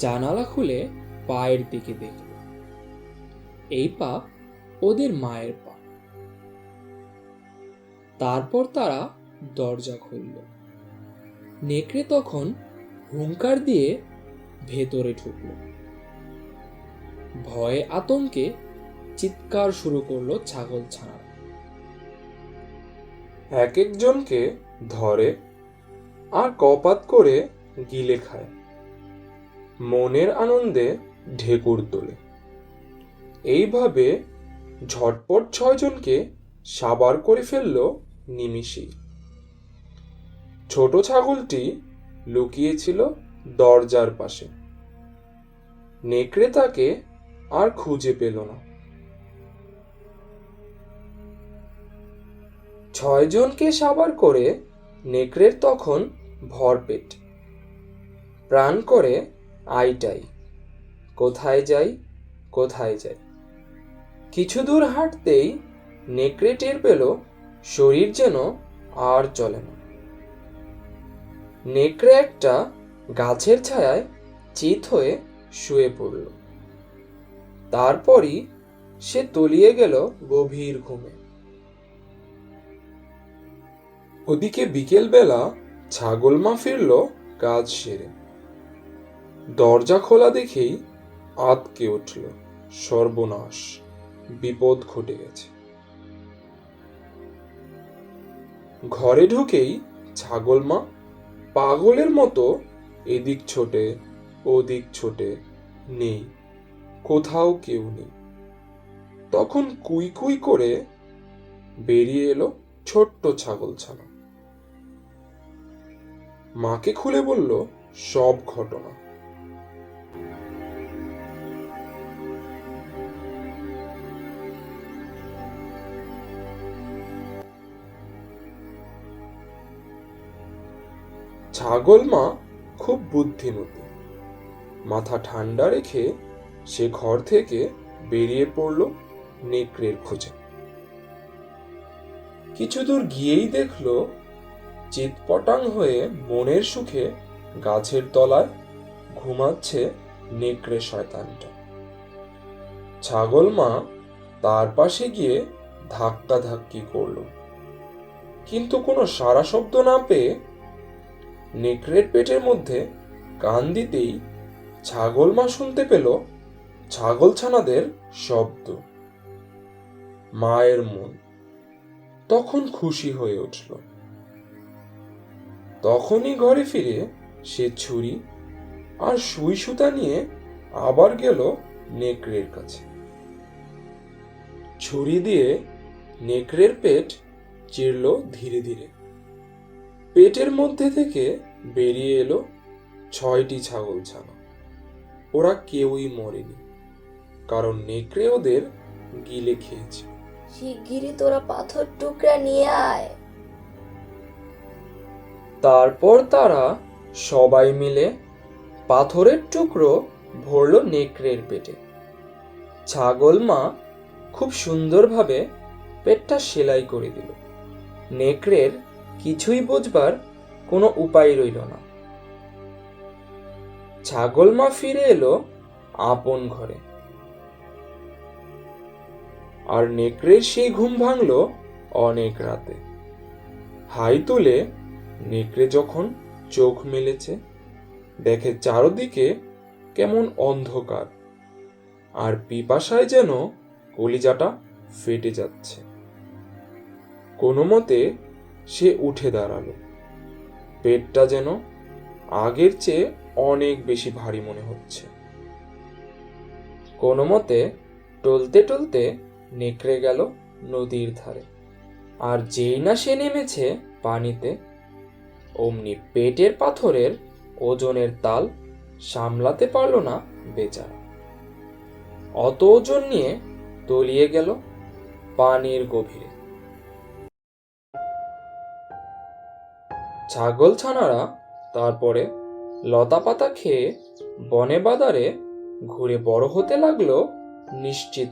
জানালা খুলে পায়ের দিকে দেখল। এই পা ওদের মায়ের পা তারপর তারা দরজা খুলল। নেকড়ে তখন হুঙ্কার দিয়ে ভেতরে ঢুকল। ভয়ে আতঙ্কে চিৎকার শুরু করল ছাগল ছানা। এক একজনকে ধরে আর কপাত করে গিলে খায়। মনের আনন্দে ঢেকুর তোলে। এইভাবে ঝটপট ছয়জনকে সাবার করে ফেলল নিমিষেই ছোট ছাগলটি লুকিয়েছিল দরজার পাশে। নেকড়ে তাকে আর খুঁজে পেল না। ছয়জনকে সাবার করে নেকড়ের তখন ভরপেট। প্রাণ করে আইটাই। কোথায় যাই কোথায় যাই। কিছু দূর হাঁটতেই নেকড়ে টের পেল শরীর যেন আর চলে না। নেকড়ে একটা গাছের ছায়ায় চিত হয়ে শুয়ে পড়ল। তারপরই সে তলিয়ে গেল গভীর ঘুমে। ওদিকে বিকেলবেলা ছাগল মা ফিরল কাজ সেরে। দরজা খোলা দেখেই আতকে উঠল। সর্বনাশ। বিপদ ঘটে গেছে। ঘরে ঢুকেই ছাগল মা পাগলের মতো এদিক ছোটে, ওদিক ছোটে নেই, কোথাও কেউ নেই। তখন কুই কুই করে বেরিয়ে এলো ছোট্ট ছাগল ছানা। মাকে খুলে বলল, সব ঘটনা। ছাগল মা খুব বুদ্ধিমতী। মাথা ঠান্ডা রেখে সে ঘর থেকে বেরিয়ে পড়ল নেকড়ের খোঁজে। কিছু দূর গিয়েই দেখল চিৎপটাং হয়ে মনের সুখে গাছের তলায় ঘুমাচ্ছে নেকড়ে শয়তানটা। ছাগল মা তার পাশে গিয়ে ধাক্কা ধাক্কি করল। কিন্তু কোনো সারা শব্দ না পেয়ে নেকড়ের পেটের মধ্যে কান দিতেই ছাগল মা শুনতে পেল ছাগল ছানাদের শব্দ। মায়ের মন তখন খুশি হয়ে উঠল। তখনই ঘরে ফিরে সে ছুরি আর সুই সুতা নিয়ে আবার গেল নেকড়ের কাছে। ছুরি দিয়ে নেকড়ের পেট চিরল ধীরে ধীরে। পেটের মধ্যে থেকে বেরিয়ে এলো ছয়টি ছাগল ছানা। ওরা কেউই মরেনি কারণ নেকড়ে ওদের গিলে খেয়েছে। শিগগিরই তোরা পাথর টুকরা নিয়ে আয়। তারপর তারা সবাই মিলে পাথরের টুকরো ভরল নেকড়ের পেটে। ছাগল মা খুব সুন্দরভাবে পেটটা সেলাই করে দিল। নেকড়ের কিছুই বুঝবার কোনো উপায় রইল না। ছাগল মা ফিরে এলো আপন ঘরে। আর নেকড়ের সেই ঘুম ভাঙলো অনেক রাতে। হাই তুলে নেকড়ে যখন চোখ মেলেছে, দেখে চারদিকে কেমন অন্ধকার, আর পিপাসায় যেন কলিজাটা ফেটে যাচ্ছে। কোনো মতে সে উঠে দাঁড়াল। পেটটা যেন আগের চেয়ে অনেক বেশি ভারী মনে হচ্ছে। কোনো মতে টলতে টলতে নেকড়ে গেল নদীর ধারে। আর যেই না সে নেমেছে পানিতে, অমনি পেটের পাথরের ওজনের তাল সামলাতে পারল না বেচারা। অত ওজন নিয়ে তলিয়ে গেল পানির গভীরে। ছাগল ছানারা তারপরে লতা পাতা খেয়ে বনে বাদারে ঘুরে বড় হতে লাগল নিশ্চিত